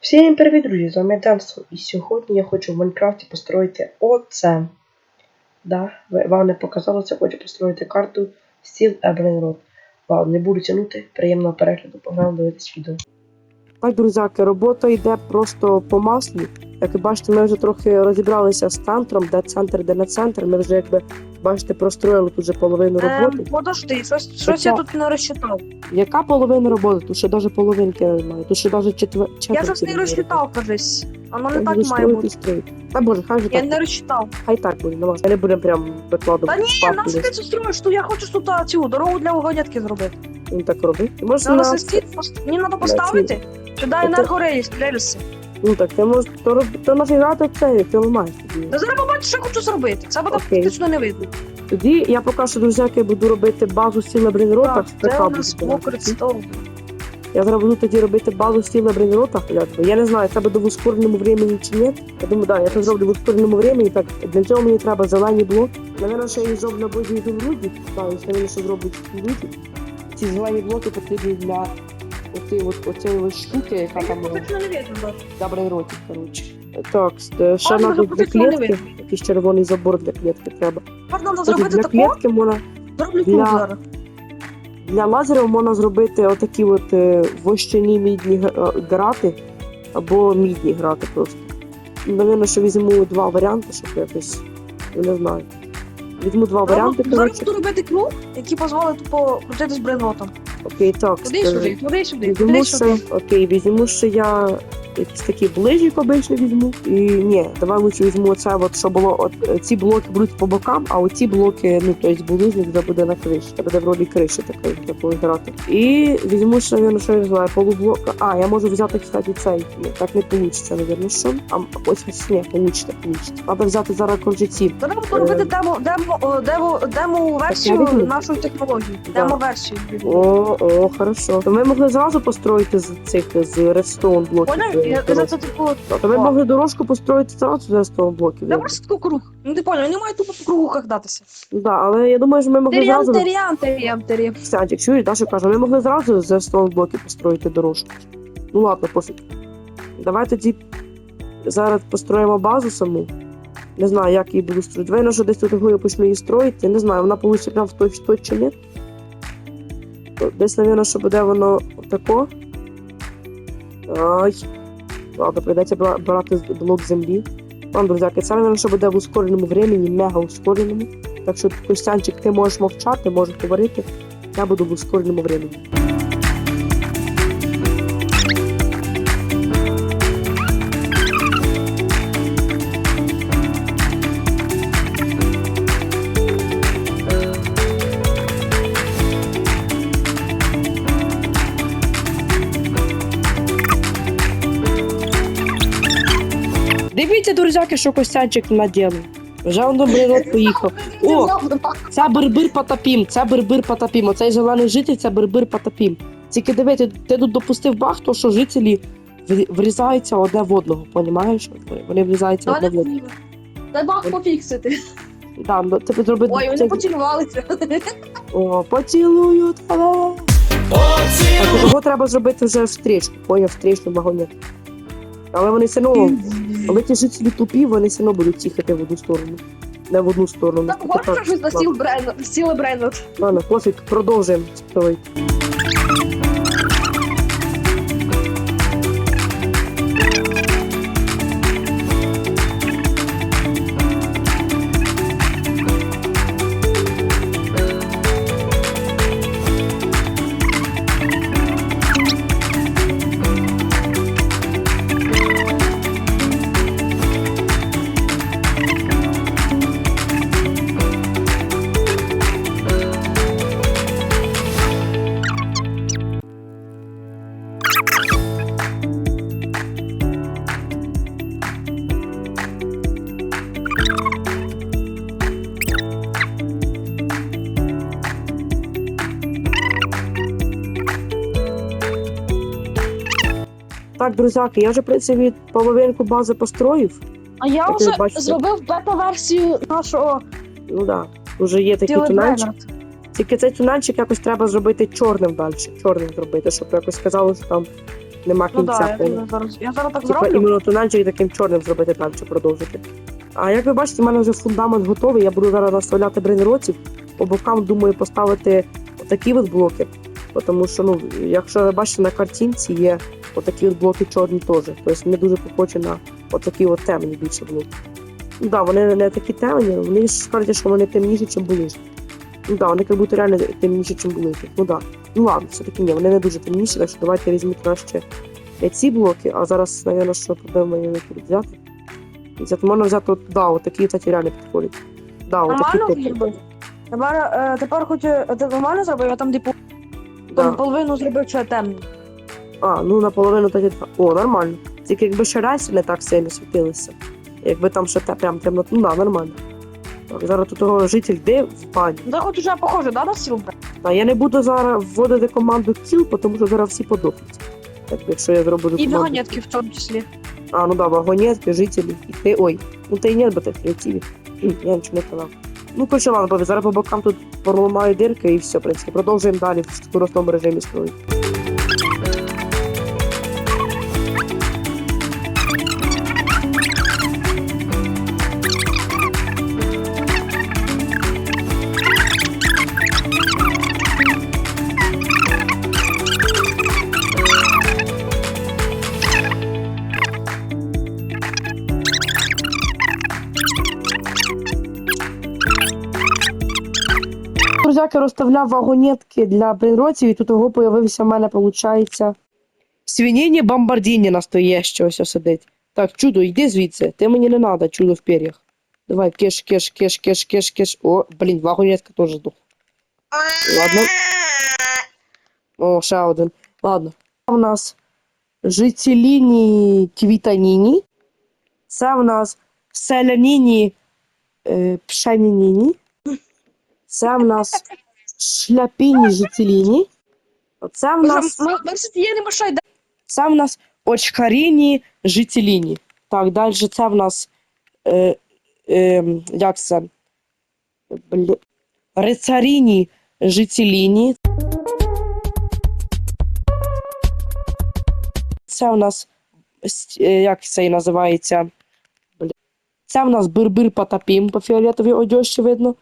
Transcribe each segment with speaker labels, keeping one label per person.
Speaker 1: Всім привіт, друзі! З вами Денство. І сьогодні я хочу в Майнкрафті построїти оце. Да, вам не показалося, хочу построїти карту Steel Road. Ладно, не буду тягнути, приємного перегляду, погнали дивитись відео. Так, друзяки, робота йде просто по маслі. Як ви бачите, ми вже трохи розібралися з центром, де центр, де не центр. Ми вже якби бачите, простроїли тут вже половину роботи.
Speaker 2: Ем, подожди, щось, щось я тут не розчитав.
Speaker 1: Яка половина роботи? Тут ще навіть половинки немає. Тут ще навіть четвер...
Speaker 2: Я щось не розчитав, кажись. Воно не так має бути.
Speaker 1: Та боже, хай же
Speaker 2: Я
Speaker 1: так.
Speaker 2: не розчитав.
Speaker 1: Хай так буде, ну, Ми не будемо прям викладувати.
Speaker 2: Та ні,
Speaker 1: десь.
Speaker 2: ти строїш, що я хочу тут а, цю дорогу для вагонятки зробити.
Speaker 1: Він так робить. Можеш
Speaker 2: Треба
Speaker 1: на...
Speaker 2: сесті, мені треба поставити. Сюди
Speaker 1: Тобто-
Speaker 2: енергорейс, рельси.
Speaker 1: Ну так, ти можеш то, роб... то нафіга це, ти ламаєш.
Speaker 2: Та зараз побачиш, що хочу зробити. Це буде
Speaker 1: Окей.
Speaker 2: фактично не видно.
Speaker 1: Тоді я поки що, друзяки, буду робити базу стіла Брейнрота.
Speaker 2: Так, це у нас стол.
Speaker 1: Я зараз буду тоді робити базу стіла Брейнрота. Якби. Я не знаю, це буде в ускореному времени чи ні. Я думаю, так, да, я це зроблю в ускореному времени. Так, для цього мені треба зелені блоки. Навірно, що я їх зроблю на базі ізумруді. Так, я що зроблю ізумруді. Ці зелені блоки потрібні для оцієї от, оцієї от штуки, яка там
Speaker 2: Фактично не видно,
Speaker 1: брейнротів, коротше. Так, е, ще
Speaker 2: А,
Speaker 1: треба
Speaker 2: може,
Speaker 1: для клітки. Якийсь червоний забор для клітки треба.
Speaker 2: Можна зробити
Speaker 1: для
Speaker 2: таку,
Speaker 1: клітки можна
Speaker 2: зроблю
Speaker 1: для-
Speaker 2: зараз.
Speaker 1: Для лазерів можна зробити отакі от е, вощані мідні г- е, грати або мідні грати просто. Навірно, що візьму два варіанти, щоб якось. Я не знаю. Візьму два варіанти,
Speaker 2: Зараз
Speaker 1: коротше.
Speaker 2: буду робити круг, який дозволить тупо крутити з брейнротом.
Speaker 1: Окей, так.
Speaker 2: Туди
Speaker 1: е,
Speaker 2: сюди, туди сюди, туди
Speaker 1: Візьму
Speaker 2: сюди.
Speaker 1: окей, візьму ще я якісь такі ближі обично візьму. І ні, давай лучше візьму оце, от, що було, от е, ці блоки будуть по бокам, а оці блоки, ну, тобто булижник вже буде на криші. Це буде в ролі криші такої, як буде грати. І візьму ще, навірно, що я не знаю, полублока. А, я можу взяти, кстати, цей. Ні, так не вийде, навірно, що. А ось ні, получите, получите. Треба взяти зараз коротше ці.
Speaker 2: Треба буду робити демо, демо, демо, демо версію нашої технології.
Speaker 1: Да.
Speaker 2: Демо версію.
Speaker 1: О, о, хорошо. То ми могли зразу построїти з цих з редстоун блоків.
Speaker 2: Поняв? Я за це типу.
Speaker 1: То ми могли дорожку построїти зразу з редстоун блоків.
Speaker 2: Я просто таку круг. Ну ти поняв, не маю тупо по кругу кататися.
Speaker 1: Ну Да, але я думаю, що ми могли
Speaker 2: Теріан,
Speaker 1: зразу.
Speaker 2: теріан, теріан, теріан.
Speaker 1: Кстати, чуєш, Даша каже, ми могли зразу з redstone блоків построїти дорожку. Ну ладно, пофіг. Давай тоді зараз построїмо базу саму. Не знаю, як її буду строїти. Давай, що десь тут його я почну її строїти. Не знаю, вона вийде прямо в той той чи ні. Десь, мабуть, що буде воно отако. Ай. Ладно, прийдеться брати блок землі. Вам, друзяки, це, не що буде в ускореному времені, мега ускореному. Так що, Костянчик, ти можеш мовчати, можеш говорити. Я буду в ускореному времени. Дивіться, друзяки, що Костянчик наділив. Вже он добрий рот поїхав. О, це Бербир Потапім, це Бербир Потапім. Оцей зелений житель це Бербир Потапім. Тільки диви, ти, ти тут допустив баг, то що жителі врізаються одне в одного, понімаєш? Вони врізаються одне в одного.
Speaker 2: Дай бах пофіксити.
Speaker 1: Да, ну, ти зробити.
Speaker 2: Ой, вони поцілувалися.
Speaker 1: О, поцілую тебе. Так, його треба зробити вже в стрічку, поняв, в стрічну вагоні. Але вони все одно, але ті жителі тупі, вони все одно будуть їхати в одну сторону. Не в одну сторону.
Speaker 2: Там горше щось на сіл брейнот, стіл брейнот.
Speaker 1: Ладно, пофіг, продовжуємо. Так, друзяки, я вже, в принципі, половинку бази построїв.
Speaker 2: А я вже зробив бета-версію нашого
Speaker 1: Ну так, да, вже є такий тунельчик. Тільки цей тунельчик якось треба зробити чорним далі. Чорним зробити, щоб якось сказали, що там нема
Speaker 2: Ну
Speaker 1: кінця.
Speaker 2: да, я, я зараз, я зараз так
Speaker 1: Типа
Speaker 2: зроблю.
Speaker 1: іменно тунельчик таким чорним зробити далі продовжити. А як ви бачите, в мене вже фундамент готовий. Я буду зараз наставляти брейнротів. По бокам думаю поставити отакі от блоки. Тому що, ну, якщо ви бачите на картинці, є отакі от блоки чорні теж. Тобто вони дуже похожі на отакі от темні більше блоки. Ну да, вони не такі темні, вони ж кажуть, що вони темніші, ніж були. Ну да, вони як будто реально темніші, ніж були. Ну да. Ну ладно, все-таки ні, вони не дуже темніші, так що давайте візьміть краще не ці блоки, а зараз, напевно, що подивимо її взяти. Взяти можна взяти от, да, от такі такі реально підходять. Да, от такі?
Speaker 2: Тепер, е, тепер хоч е, ти нормально зробив, я там типу
Speaker 1: Да.
Speaker 2: половину зробив, що темно.
Speaker 1: А, ну наполовину тоді два. О, нормально. Тільки якби ще райси не так сильно світилися. Якби там ще те прям темно, ну да, нормально. Так, зараз тут того житель де в бані.
Speaker 2: Ну, хоч уже похоже, да, на стіл?
Speaker 1: А я не буду зараз вводити команду kill, тому що зараз всі подохнуть. Так, якщо я зроблю
Speaker 2: І
Speaker 1: команду.
Speaker 2: вагонетки в тому числі.
Speaker 1: А, ну да, вагонетки, жителі. І ти. Ой, ну ти нет, бо ти креативі. Я нічого не казав. Ну, коротше, ладно, зараз по бокам тут проламаю дирки і все, в принципі. Продовжуємо далі в скоростному режимі строїти. Друзяки розставляв вагонетки для брейнротів, і тут його появився в мене, виходить, свиніння бомбардіння настояще ось сидить. Так, чудо, йди звідси. Ти мені не треба, чудо в пер'ях. Давай, кеш, кеш, кеш, кеш, кеш, кеш. О, блін, вагонетка теж здох. Ладно. О, ще один. Ладно. У нас жителіні квітаніні. Це в нас селяніні е, пшенініні. Це в нас шляпіні жителіні. Це в нас, це в нас очкаріні жителіні. Так, далі це в нас. Е, е, як це? Блі... Рицаріні жителіні. Це в нас. е, Як це і називається? Це в нас бир-бир потапім по фіолетовій одежі видно.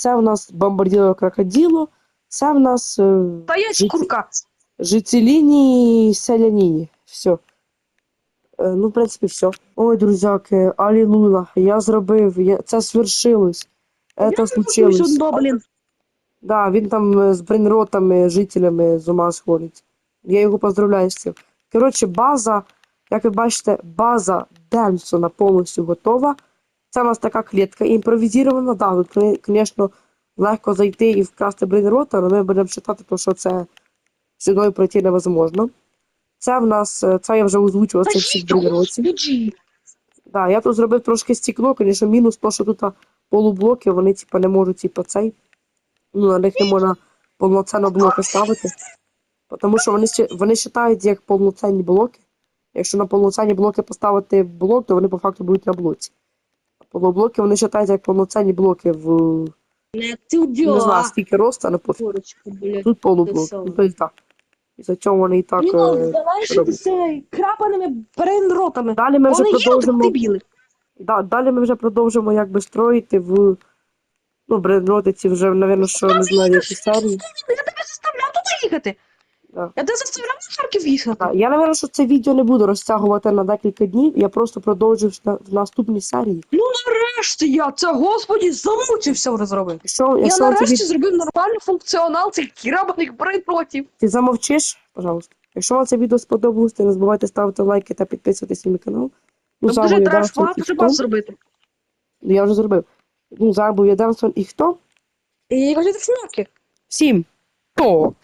Speaker 1: Це в нас бомбарділо крокодило. Це в нас.
Speaker 2: Та є курка.
Speaker 1: Жителіні селяніні. Все. Ну, в принципі, все. Ой, друзяки, алілуя. Я зробив. Я... Це свершилось. Це случилось.
Speaker 2: Блін.
Speaker 1: Да, він там е, з брейнротами, жителями з ума сходить. Я його поздравляю з цим. Коротше, база, як ви бачите, база Денсона повністю готова. Це у нас така клітка імпровізована. Да, тут, звісно, легко зайти і вкрасти брейнрота, але ми будемо то, що це сюди пройти невозможно. Це в нас, е, це я вже озвучував це всіх брейнротів.
Speaker 2: Біджі.
Speaker 1: Да, я тут зробив трошки стекло, звісно, мінус то, що тут полублоки, вони типа не можуть, типа, цей. Ну, на них не можна повноцінно блоки ставити. Тому що вони, вони вважають як повноцінні блоки. Якщо на повноцінні блоки поставити блок, то вони по факту будуть на блоці. А полублоки вони вважають як повноцінні блоки в
Speaker 2: Не ти
Speaker 1: не знаю, скільки росту, але пофіг.
Speaker 2: Курочка, блядь.
Speaker 1: Тут полублок. Ну, то і так. І за цього вони і так.
Speaker 2: Ну,
Speaker 1: е,
Speaker 2: давай ще крапаними брейнротами.
Speaker 1: Далі ми вже
Speaker 2: Вони є,
Speaker 1: продовжимо.
Speaker 2: так дебіли.
Speaker 1: Да, далі ми вже продовжимо якби строїти в. Ну, брейнротиці вже, напевно, що не знаю, які серії.
Speaker 2: Я тебе заставляв туди їхати.
Speaker 1: Да.
Speaker 2: Я тебе заставляв на Харків їхати.
Speaker 1: Я, напевно, що це відео не буду розтягувати на декілька днів. Я просто продовжу в, на- в наступній серії.
Speaker 2: Ну нарешті я це, господі, замучився вже зробити.
Speaker 1: Якщо,
Speaker 2: Я
Speaker 1: якщо
Speaker 2: нарешті
Speaker 1: від...
Speaker 2: зробив нормальний функціонал цих грабаних брейнротів.
Speaker 1: ти замовчиш, пожалуйста. Якщо вам це відео сподобалось, то не забувайте ставити лайки та підписуватись на мій канал. Ну,
Speaker 2: Ну,
Speaker 1: і
Speaker 2: вже
Speaker 1: хто?
Speaker 2: баз зробити.
Speaker 1: Я вже зробив. Ну, зараз був я Демсон і хто?
Speaker 2: І кажете, смаки.
Speaker 1: Всім. Пока!